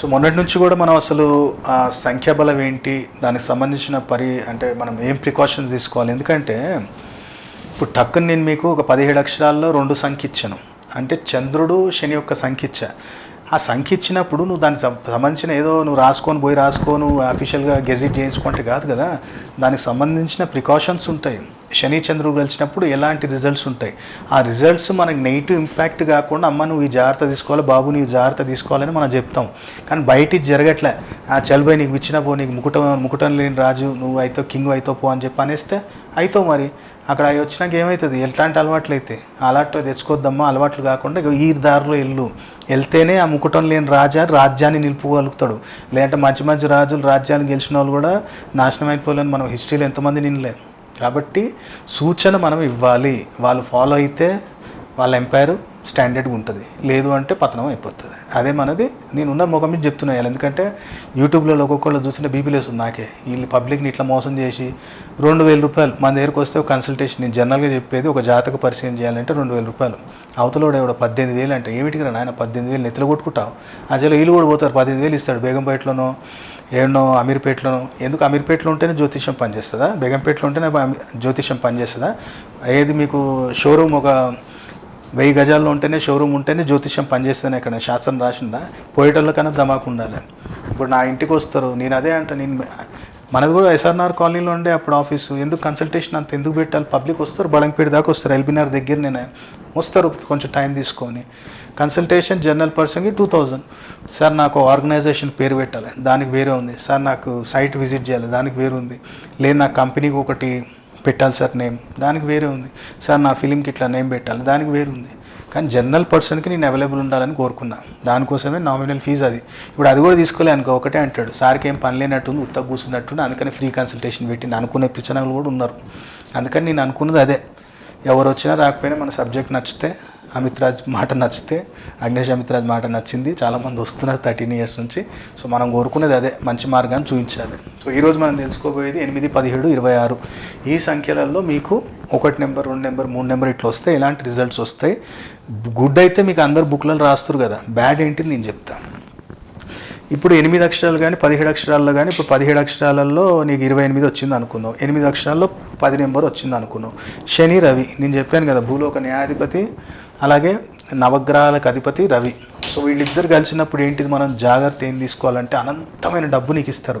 So మొన్నటి నుంచి కూడా మనం అసలు ఆ సంఖ్యాబలం ఏంటి దానికి సంబంధించిన పరి అంటే మనం ఏం ప్రికాషన్స్ తీసుకోవాలి? ఎందుకంటే ఇప్పుడు టక్కుని నేను మీకు ఒక పదిహేడు అక్షరాల్లో రెండు సంఖ్య ఇచ్చాను అంటే చంద్రుడు శని యొక్క సంఖ్య ఇచ్చా ఆ సంఖ్య ఇచ్చినప్పుడు నువ్వు దానికి సంబంధించిన ఏదో నువ్వు రాసుకొని పోయి రాసుకోను అఫీషియల్గా గెజిట్ చేయించుకుంటే కాదు కదా దానికి సంబంధించిన ప్రికాషన్స్ ఉంటాయి. శని చంద్రుడు కలిసినప్పుడు ఎలాంటి రిజల్ట్స్ ఉంటాయి? ఆ రిజల్ట్స్ మనకి నెగిటివ్ ఇంపాక్ట్ కాకుండా అమ్మ నువ్వు ఈ జాగ్రత్త తీసుకోవాలి బాబు నువ్వు జాగ్రత్త తీసుకోవాలని మనం చెప్తాం. కానీ బయట ఇది జరగట్లే. ఆ చల్బై నీకు ఇచ్చిన పో నీకు ముకుటం ముకుటం లేని రాజు నువ్వు అయితే కింగ్ అయితే పో అని చెప్పి అనేస్తే అయితో మరి. అక్కడ అవి వచ్చినాక ఏమవుతుంది ఎట్లాంటి అలవాట్లు అయితే? అలవాట్లు తెచ్చుకోద్దమ్మా అలవాట్లు కాకుండా ఈ దారిలో వెళ్ళు. వెళ్తేనే ఆ ముకుటం లేని రాజా రాజ్యాన్ని నిలుపుకోగలుగుతాడు. లేదంటే మంచి మంచి రాజులు రాజ్యాన్ని గెలిచిన వాళ్ళు కూడా నాశనం అయిపోలేని మనం హిస్టరీలో ఎంతమంది నిన్నలే. కాబట్టి సూచన మనం ఇవ్వాలి. వాళ్ళు ఫాలో అయితే వాళ్ళ ఎంపైరు స్టాండర్డ్గా ఉంటుంది. లేదు అంటే పతనం అయిపోతుంది. అదే మనది నేను ఉన్న ముఖం మీద చెప్తున్నా ఇవాళ. ఎందుకంటే యూట్యూబ్లో ఒక్కొక్కళ్ళు చూసిన బీపీ లేస్తుంది నాకే. వీళ్ళు పబ్లిక్ని ఇట్లా మోసం చేసి రెండు వేల రూపాయలు మన దగ్గరకు వస్తే ఒక కన్సల్టేషన్ నేను జనరల్గా చెప్పేది ఒక జాతక పరిశీలన చేయాలంటే రెండు వేల రూపాయలు. అవతలోడు ఎవడ పద్దెనిమిది వేలు అంటే ఏమిటికి రా నాయన పద్దెనిమిది వేలు నెత్తలు కొట్టుకుంటావు? అసలు వీళ్ళు కూడా పోతారు. పద్దెనిమిది వేలు ఇస్తాడు బేగంపేటలోనో ఏడనో అమీర్పేటలోనో. ఎందుకు అమీర్పేటలో ఉంటేనే జ్యోతిష్యం పనిచేస్తుందా? బేగంపేటలో ఉంటేనే జ్యోతిష్యం పనిచేస్తుందా? ఏది మీకు షోరూమ్ ఒక వెయ్యి గజాల్లో ఉంటేనే షోరూమ్ ఉంటేనే జ్యోతిష్యం పనిచేస్తేనే ఇక్కడ శాస్త్రం రాసిందా? పోయేటోళ్ళ కన్నా ధమాకు ఉండాలి. ఇప్పుడు నా ఇంటికి వస్తారు. నేను అదే అంట నేను మనది కూడా ఎస్ఆర్ఆర్ కాలనీలో ఉండే అప్పుడు ఆఫీసు. ఎందుకు కన్సల్టేషన్ అంత ఎందుకు పెట్టాలి? పబ్లిక్ వస్తారు బడంపేట దాకా వస్తారు. ఎల్బీనగర్ దగ్గర నేను వస్తారు కొంచెం టైం తీసుకొని. కన్సల్టేషన్ జనరల్ పర్సన్కి టూ థౌజండ్ సార్ నాకు ఆర్గనైజేషన్ పేరు పెట్టాలి. దానికి వేరే ఉంది. సార్ నాకు సైట్ విజిట్ చేయాలి. దానికి వేరే ఉంది. లేదు నా కంపెనీకి ఒకటి పెట్టాలి సార్ నేమ్. దానికి వేరే ఉంది. సార్ నా ఫిలింకి ఇట్లా నేమ్ పెట్టాలి. దానికి వేరే ఉంది. కానీ జనరల్ పర్సన్కి నేను అవైలబుల్ ఉండాలని కోరుకున్నా. దానికోసమే నామినల్ ఫీజు అది. ఇప్పుడు అది కూడా తీసుకోలే అనుకో ఒకటే అంటాడు. సార్కి ఏం పని లేనట్టుంది ఉత్త కూర్చున్నట్టుంది అందుకని ఫ్రీ కన్సల్టేషన్ పెట్టి అనుకునే పిచ్చనలు కూడా ఉన్నారు. అందుకని నేను అనుకున్నది అదే. ఎవరు వచ్చినా రాకపోయినా మన సబ్జెక్ట్ నచ్చితే అమిత్రాజ్ మాట నచ్చితే అగ్నేష్ అమిత్రాజ్ మాట నచ్చింది చాలామంది వస్తున్నారు థర్టీన్ ఇయర్స్ నుంచి. సో మనం కోరుకునేది అదే మంచి మార్గాన్ని చూపించాలి. సో ఈరోజు మనం తెలుసుకోబోయేది ఎనిమిది పదిహేడు ఇరవై ఆరు. ఈ సంఖ్యలలో మీకు ఒకటి నెంబర్ రెండు నెంబర్ మూడు నెంబర్ ఇట్లా వస్తే ఎలాంటి రిజల్ట్స్ వస్తాయి? గుడ్ అయితే మీకు అందరు బుక్లలో రాస్తారు కదా. బ్యాడ్ ఏంటి నేను చెప్తాను ఇప్పుడు ఎనిమిది అక్షరాలు కానీ పదిహేడు అక్షరాల్లో కానీ ఇప్పుడు పదిహేడు అక్షరాలలో నీకు ఇరవై ఎనిమిది వచ్చింది అనుకుందాం. ఎనిమిది అక్షరాల్లో పది నెంబర్ వచ్చింది అనుకున్నాం శని రవి నేను చెప్పాను కదా భూలోక న్యాయాధిపతి అలాగే నవగ్రహాలకు అధిపతి రవి. సో వీళ్ళిద్దరు కలిసినప్పుడు ఏంటిది మనం జాగ్రత్త ఏం తీసుకోవాలంటే అనంతమైన డబ్బు నీకు ఇస్తారు.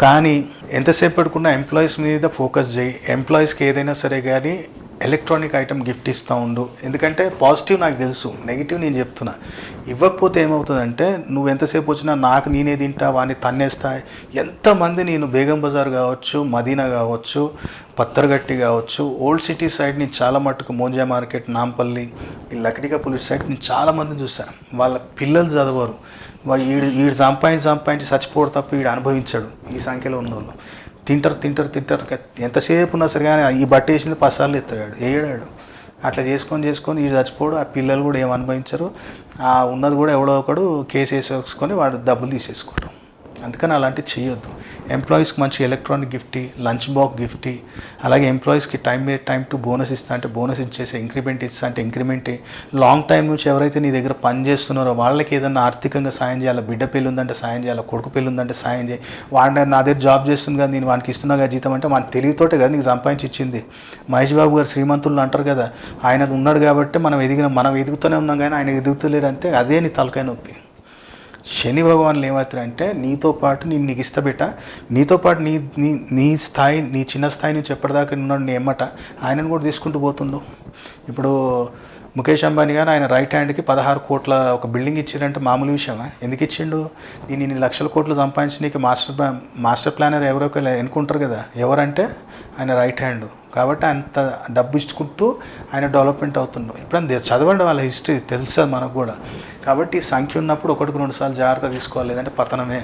కానీ ఎంతసేపు పడుకున్నా ఎంప్లాయీస్ మీద ఫోకస్ చేయి. ఎంప్లాయీస్కి ఏదైనా సరే కానీ ఎలక్ట్రానిక్ ఐటమ్ గిఫ్ట్ ఇస్తూ ఉండు. ఎందుకంటే పాజిటివ్ నాకు తెలుసు. నెగిటివ్ నేను చెప్తున్నా. ఇవ్వకపోతే ఏమవుతుందంటే నువ్వు ఎంతసేపు వచ్చినా నాకు నేనే తింటా వాడిని తన్నేస్తా. ఎంతమంది నేను బేగం బజార్ కావచ్చు మదీనా కావచ్చు పత్తరగట్టి కావచ్చు ఓల్డ్ సిటీ సైడ్ నుంచి చాలా మట్టుకు మోంజా మార్కెట్ నాంపల్లి ఈ లకడిగా పులిస్ సైడ్ నేను చాలామందిని చూసాను వాళ్ళ పిల్లలు చదవరు. వా- ఈడు సంపాదించి సంపాదించి చచ్చిపోవడం తప్ప వీడు అనుభవించాడు. ఈ సంఖ్యలో ఉన్నోళ్ళు. తింటారు తింటారు తింటారు. ఎంతసేపు ఉన్నా సరే కానీ ఈ బట్ట వేసింది పసార్లు ఎత్తాడు వేయడాడు అట్లా చేసుకొని చేసుకొని ఈ చచ్చిపోడు. ఆ పిల్లలు కూడా ఏం అనుభవించరు. ఆ ఉన్నది కూడా ఎవడో ఒకడు కేసు వేసేసుకొని వాడు డబ్బులు తీసేసుకోవడం అందుకని అలాంటివి చేయొద్దు. ఎంప్లాయీస్కి మంచి electronic gift lunch box gift అలాగే ఎంప్లాయీస్కి టైం మీద టైం టు బోనస్ ఇస్తా అంటే బోనస్ ఇచ్చేసి ఇంక్రిమెంట్ ఇస్తా అంటే ఇంక్రిమెంట్ లాంగ్ టైం నుంచి ఎవరైతే నీ దగ్గర పని చేస్తున్నారో వాళ్ళకి ఏదైనా ఆర్థికంగా సాయం చేయాలి? బిడ్డ పెళ్ళి ఉందంటే సాయం చేయాలి? కొడుకు పెళ్ళి ఉందంటే సాయం చేయి. వాడిని నా దగ్గర జాబ్ చేస్తుంది కదా నేను వానికి ఇస్తున్నా కదా జీతం అంటే మన తెలివితోటే కదా నీకు సంపాదించి ఇచ్చింది మహేష్ బాబు గారు శ్రీమంతులు అంటారు కదా ఆయన ఉన్నాడు కాబట్టి మనం ఎదిగిన మనం ఎదుగుతూనే ఉన్నాం కానీ ఆయన ఎదుగుతలేడంటే అదే నీ తలకాయ నొప్పి. శని భగవాన్లు ఏమవుతారంటే నీతో పాటు నేను నీకు ఇష్టబెట్ట నీతో పాటు నీ నీ నీ స్థాయి నీ చిన్న స్థాయి నుంచి ఎప్పటిదాకా ఉన్నాడు నీ ఎమ్మట ఆయనను కూడా తీసుకుంటూ పోతుండు. ఇప్పుడు ముఖేష్ అంబానీ గారు ఆయన రైట్ హ్యాండ్కి పదహారు కోట్ల ఒక బిల్డింగ్ ఇచ్చారంటే మామూలు విషయమా? ఎందుకు ఇచ్చిండు? నేను ఇన్ని లక్షల కోట్లు సంపాదించడానికి మాస్టర్ ప్లాన్ మాస్టర్ ప్లానర్ ఎవరో ఒకరు ఎన్నుకుంటారు కదా. ఎవరంటే ఆయన రైట్ హ్యాండ్ కాబట్టి అంత డబ్బు ఇచ్చుకుంటూ ఆయన డెవలప్మెంట్ అవుతుండు. ఇప్పుడు చదవండి వాళ్ళ హిస్టరీ తెలుస్తుంది మనకు కూడా. కాబట్టి సంఖ్య ఉన్నప్పుడు ఒకటికి రెండు సార్లు జాగ్రత్త తీసుకోవాలి. లేదంటే పతనమే.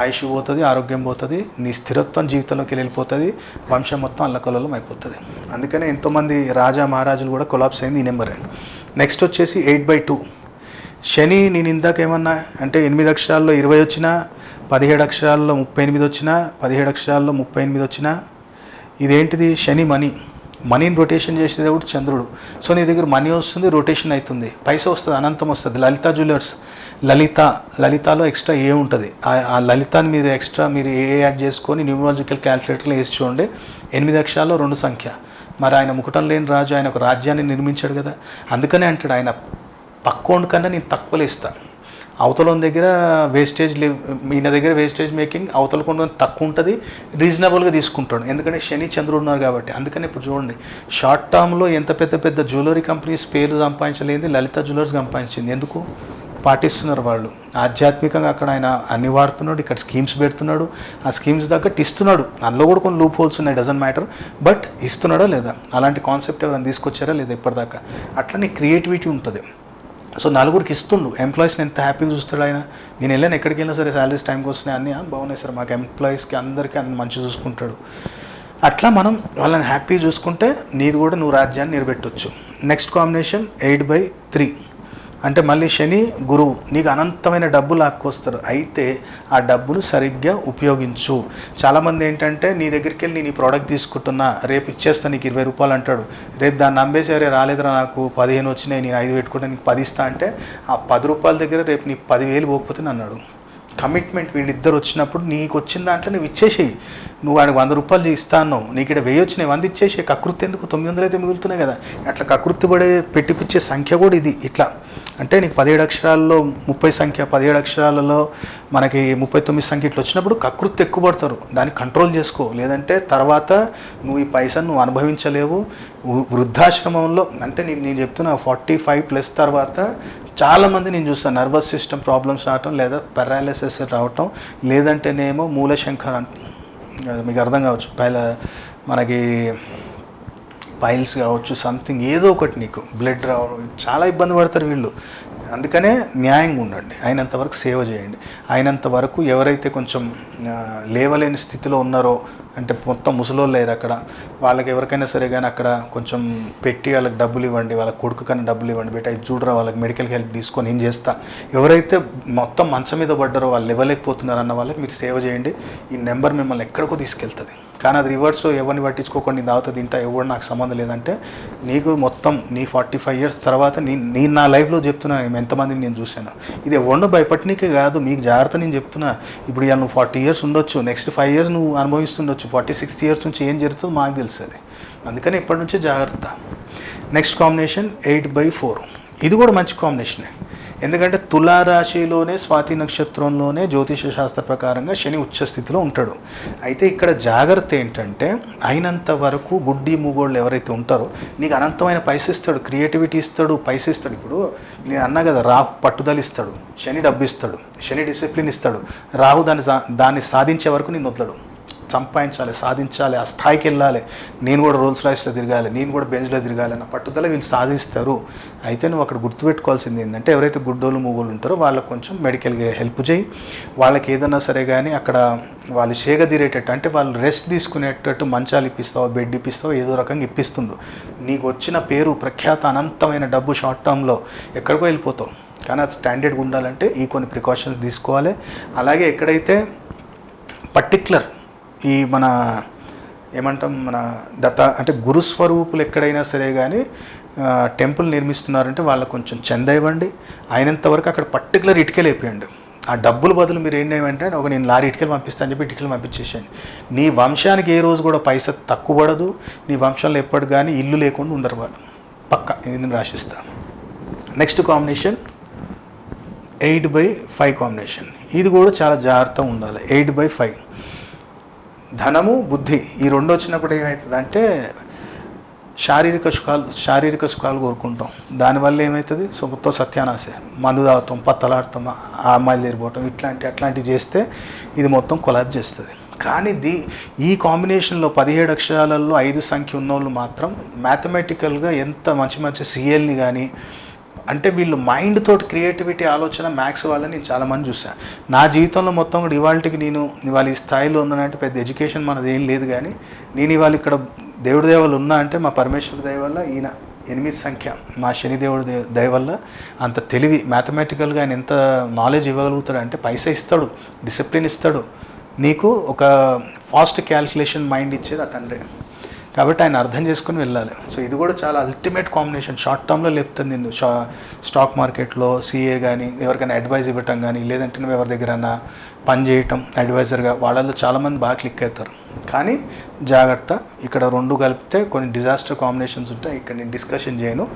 ఆయుష్ పోతుంది ఆరోగ్యం పోతుంది నీ స్థిరత్వం జీవితంలోకి వెళ్ళిపోతుంది వంశం మొత్తం అల్లకల్లోలం అయిపోతుంది. అందుకనే ఎంతోమంది రాజా మహారాజులు కూడా కొలాప్స్ అయింది ఈ నెంబర్ నెక్స్ట్ వచ్చేసి ఎయిట్ బై టూ శని నేను ఇందాక ఏమన్నా? అంటే ఎనిమిది అక్షరాల్లో ఇరవై వచ్చినా పదిహేడు అక్షరాల్లో ముప్పై ఎనిమిది వచ్చినా పదిహేడు అక్షరాల్లో ముప్పై ఎనిమిది వచ్చినా ఇదేంటిది? శని మనీ మనీని రొటేషన్ చేసేది కూడా చంద్రుడు. సో నీ దగ్గర మనీ వస్తుంది రొటేషన్ అవుతుంది పైస వస్తుంది అనంతం వస్తుంది. లలిత జ్యువెలర్స్ లలిత లలితలో ఎక్స్ట్రా ఏ ఉంటుంది. ఆ- లలితాని మీరు ఎక్స్ట్రా మీరు ఏ యాడ్ చేసుకొని న్యూమరాలజికల్ క్యాలిక్యులేటర్లో వేసి చూడండి. ఎనిమిది అక్షరాల్లో రెండు సంఖ్య. మరి ఆయన ముకుటం లేని రాజు ఆయన ఒక రాజ్యాన్ని నిర్మించాడు కదా. అందుకనే అంటాడు ఆయన పక్కోండి కన్నా నేను తక్కువలో ఇస్తా అవతల దగ్గర వేస్టేజ్ ఈయన దగ్గర వేస్టేజ్ మేకింగ్ అవతల కొండ తక్కువ ఉంటుంది రీజనబుల్గా తీసుకుంటాడు. ఎందుకంటే శని చంద్రుడు ఉన్నారు కాబట్టి. అందుకని ఇప్పుడు చూడండి షార్ట్ టర్మ్లో ఎంత పెద్ద పెద్ద జ్యువెలరీ కంపెనీస్ పేర్లు సంపాదించలేదు లలిత జ్యువెలర్స్ సంపాదించింది. ఎందుకు? పాటిస్తున్నారు వాళ్ళు. ఆధ్యాత్మికంగా అక్కడ ఆయన అన్ని వాడుతున్నాడు ఇక్కడ స్కీమ్స్ పెడుతున్నాడు. ఆ స్కీమ్స్ తగ్గట్టు ఇస్తున్నాడు. అందులో కూడా కొన్ని లూప్ హోల్స్ ఉన్నాయి డజన్ మ్యాటర్ బట్ ఇస్తున్నాడా లేదా? అలాంటి కాన్సెప్ట్ ఎవరైనా తీసుకొచ్చారా లేదా ఇప్పటిదాకా? అట్లనే క్రియేటివిటీ ఉంటుంది. సో నలుగురికి ఇస్తుండు. ఎంప్లాయీస్ని ఎంత హ్యాపీగా చూస్తాడు ఆయన? నేను వెళ్ళాను ఎక్కడికి వెళ్ళినా సరే శాలరీస్ టైంకి వస్తున్నాయి అన్నీ. బాగున్నాయి సార్. మాకు ఎంప్లాయీస్కి అందరికీ అంత మంచి చూసుకుంటాడు. అట్లా మనం వాళ్ళని హ్యాపీ చూసుకుంటే నీది కూడా నువ్వు రాజ్యాన్ని నిలబెట్టవచ్చు next combination eight by three అంటే మళ్ళీ శని గురువు నీకు అనంతమైన డబ్బు లాక్కొస్తారు. అయితే ఆ డబ్బును సరిగ్గా ఉపయోగించు. చాలామంది ఏంటంటే నీ దగ్గరికి వెళ్ళి నేను ఈ ప్రోడక్ట్ తీసుకుంటున్నా రేపు ఇచ్చేస్తా నీకు ఇరవై రూపాయలు అంటాడు. రేపు దాన్ని నమ్మేసరే రాలేదురా నాకు పదిహేను వచ్చినాయి నేను ఐదు పెట్టుకుంటే నీకు పది ఇస్తా అంటే ఆ పది రూపాయల దగ్గర రేపు నీకు పదివేలు పోకపోతే అన్నాడు. కమిట్మెంట్ వీళ్ళిద్దరు వచ్చినప్పుడు నీకు వచ్చిన దాంట్లో నువ్వు ఇచ్చేసేయి. నువ్వు వాడికి వంద రూపాయలు ఇస్తా అన్నావు నీకు ఇక్కడ వెయ్యి వచ్చినాయి వంద ఇచ్చేసి కకృతి ఎందుకు? తొమ్మిది వందలు అయితే మిగులుతున్నాయి కదా. అట్లా కకృతి పడే పెట్టిపిచ్చే సంఖ్య కూడా ఇది ఇట్లా. అంటే నీకు పదిహేడు అక్షరాల్లో ముప్పై సంఖ్య పదిహేడు అక్షరాలలో మనకి ముప్పై తొమ్మిది సంఖ్య ఇట్లా వచ్చినప్పుడు కకృతి ఎక్కువ పడతారు దాన్ని కంట్రోల్ చేసుకో. లేదంటే తర్వాత నువ్వు ఈ పైసను నువ్వు అనుభవించలేవు. వృద్ధాశ్రమంలో అంటే నేను నేను చెప్తున్నా ఫార్టీ ఫైవ్ ప్లస్ తర్వాత చాలామంది నేను చూస్తాను. నర్వస్ సిస్టమ్ ప్రాబ్లమ్స్ రావటం లేదా పెరాలిసిస్ రావటం. లేదంటేనేమో మూలశంకర్ అంట మీకు అర్థం కావచ్చు. పైల మనకి పైల్స్ కావచ్చు సంథింగ్ ఏదో ఒకటి నీకు. బ్లడ్ రావడం చాలా ఇబ్బంది పడతారు వీళ్ళు. అందుకనే న్యాయంగా ఉండండి. అయినంత వరకు సేవ చేయండి. అయినంత వరకు ఎవరైతే కొంచెం లేవలేని స్థితిలో ఉన్నారో అంటే మొత్తం ముసలోళ్ళు లేరు అక్కడ వాళ్ళకి ఎవరికైనా సరే కానీ అక్కడ కొంచెం పెట్టి వాళ్ళకి డబ్బులు ఇవ్వండి వాళ్ళ కొడుకు కన్నా డబ్బులు ఇవ్వండి బేట ఇది చూడరా వాళ్ళకి మెడికల్ హెల్ప్ తీసుకొని ఏం చేస్తా? ఎవరైతే మొత్తం మంచం మీద పడ్డారో వాళ్ళు ఇవ్వలేకపోతున్నారు అన్న వాళ్ళకి మీరు సేవ చేయండి. ఈ నెంబర్ మిమ్మల్ని ఎక్కడికో తీసుకెళ్తుంది. కానీ అది రివర్స్ ఎవరిని పట్టించుకోకుండా నీ దావత తింటా ఎవరు నాకు సంబంధం లేదంటే నీకు మొత్తం నీ ఫార్టీ ఫైవ్ ఇయర్స్ తర్వాత నీ నేను నా లైఫ్లో చెప్తున్నా ఎంతమందిని నేను చూశాను. ఇది ఎవరినో భయపట్టినకే కాదు మీకు జాగ్రత్త నేను చెప్తున్నా. ఇప్పుడు ఇవాళ నువ్వు ఫార్టీ ఇయర్స్ ఉండొచ్చు నెక్స్ట్ ఫైవ్ ఇయర్స్ నువ్వు అనుభవిస్తుండొచ్చు ఫార్టీ సిక్స్త్ ఇయర్స్ నుంచి ఏం జరుగుతుందో మాకు తెలుస్తుంది అందుకని ఇప్పటి నుంచే జాగ్రత్త. Next combination eight by four ఇది కూడా మంచి కాంబినేషనే ఎందుకంటే తులారాశిలోనే స్వాతి నక్షత్రంలోనే జ్యోతిష శాస్త్ర ప్రకారంగా శని ఉచ్చ స్థితిలో ఉంటాడు. అయితే ఇక్కడ జాగ్రత్త ఏంటంటే అయినంత వరకు గుడ్డి మూగోళ్ళు ఎవరైతే ఉంటారో నీకు అనంతమైన పైస ఇస్తాడు క్రియేటివిటీ ఇస్తాడు పైస ఇస్తాడు. ఇప్పుడు నేను అన్నా కదా రాహు పట్టుదల ఇస్తాడు శని డబ్బు ఇస్తాడు శని డిసిప్లిన్ ఇస్తాడు. రాహు దాన్ని సా- దాన్ని సాధించే వరకు నేను వదలడు. సంపాదించాలి సాధించాలి ఆ స్థాయికి వెళ్ళాలి. నేను కూడా రోల్స్ రాయిస్లో తిరగాలి నేను కూడా బెంచ్లో తిరగాలి అన్న పట్టుదల వీళ్ళు సాధిస్తారు. అయితే నువ్వు అక్కడ గుర్తుపెట్టుకోవాల్సింది ఏంటంటే ఎవరైతే గుడ్డోళ్ళు మూగోళ్ళు ఉంటారో వాళ్ళకి కొంచెం మెడికల్గా హెల్ప్ చేయి. వాళ్ళకి ఏదైనా సరే కానీ అక్కడ వాళ్ళు తీరేటట్టు అంటే వాళ్ళు రెస్ట్ తీసుకునేటట్టు మంచాలు ఇప్పిస్తావు బెడ్ ఇప్పిస్తావు ఏదో రకంగా ఇప్పిస్తుండు నీకు వచ్చిన పేరు ప్రఖ్యాత అనంతమైన డబ్బు షార్ట్ టర్మ్లో ఎక్కడికో వెళ్ళిపోతావు. కానీ అది స్టాండర్డ్గా ఉండాలంటే ఈ కొన్ని ప్రికాషన్స్ తీసుకోవాలి. అలాగే ఎక్కడైతే పర్టిక్యులర్ ఈ మన ఏమంటాం మన దత్త అంటే గురుస్వరూపులు ఎక్కడైనా సరే కానీ టెంపుల్ నిర్మిస్తున్నారంటే వాళ్ళకు కొంచెం చంద ఇవ్వండి అయినంతవరకు అక్కడ పర్టికులర్ ఇటుకలు వేపియండి. ఆ డబ్బులు బదులు మీరు ఏం ఏమంటే ఒక నేను లారీ ఇటుకలు పంపిస్తాను చెప్పి ఇటుకలు పంపించేసాను నీ వంశానికి ఏ రోజు కూడా పైస తక్కువ పడదు నీ వంశంలో ఎప్పటి కానీ ఇల్లు లేకుండా ఉండరు వాళ్ళు. పక్క ఇది నేను రాసిస్తా. Next combination eight by five combination. ఇది కూడా చాలా జాగ్రత్తగా ఉండాలి. Eight by five. ధనము బుద్ధి ఈ రెండు వచ్చినప్పుడు ఏమవుతుంది అంటే శారీరక సుఖాలు శారీరక సుఖాలు కోరుకుంటాం. దానివల్ల ఏమవుతుంది సుఖతో సత్యానాశ. మందు తాగుతాం పత్తలాడతాం ఆ అమ్మాయిలు తీరిపోవటం ఇట్లాంటి అట్లాంటివి చేస్తే ఇది మొత్తం కొలాబ్ చేస్తుంది. కానీ దీ ఈ కాంబినేషన్లో పదిహేడు అక్షరాలలో ఐదు సంఖ్య ఉన్నోళ్ళు మాత్రం మ్యాథమెటికల్గా ఎంత మంచి మంచి సీఎల్ని కానీ అంటే వీళ్ళు మైండ్ తోటి క్రియేటివిటీ ఆలోచన మ్యాథ్స్ వాళ్ళని నేను చాలామంది చూసాను నా జీవితంలో మొత్తం కూడా ఇవాళకి నేను ఇవాళ ఈ స్థాయిలో ఉన్నానంటే పెద్ద ఎడ్యుకేషన్ మనది ఏం లేదు కానీ నేను ఇవాళ ఇక్కడ దేవుడి దేవాలు ఉన్నా అంటే మా పరమేశ్వర దయ వల్ల ఈయన ఎనిమిది సంఖ్య. మా శనిదేవుడి దే- దయ వల్ల అంత తెలివి మ్యాథమెటికల్గా ఆయన ఎంత నాలెడ్జ్ ఇవ్వగలుగుతాడు అంటే పైసా ఇస్తాడు డిసిప్లిన్ ఇస్తాడు. నీకు ఒక ఫాస్ట్ క్యాల్కులేషన్ మైండ్ ఇచ్చేది ఆ తండ్రి. కాబట్టి ఆయన అర్థం చేసుకుని వెళ్ళాలి. సో ఇది కూడా చాలా అల్టిమేట్ కాంబినేషన్ షార్ట్ టర్మ్లో లేపుతుంది నిన్ను షా స్టాక్ మార్కెట్లో సీఏ కానీ ఎవరికైనా అడ్వైజ్ ఇవ్వటం కానీ లేదంటే నువ్వు ఎవరి దగ్గరైనా పని చేయటం అడ్వైజర్గా వాళ్ళలో చాలామంది బాగా క్లిక్ అవుతారు. కానీ జాగ్రత్త ఇక్కడ రెండు కలిపితే కొన్ని డిజాస్టర్ కాంబినేషన్స్ ఉంటాయి. ఇక్కడ నేను డిస్కషన్ చేయను.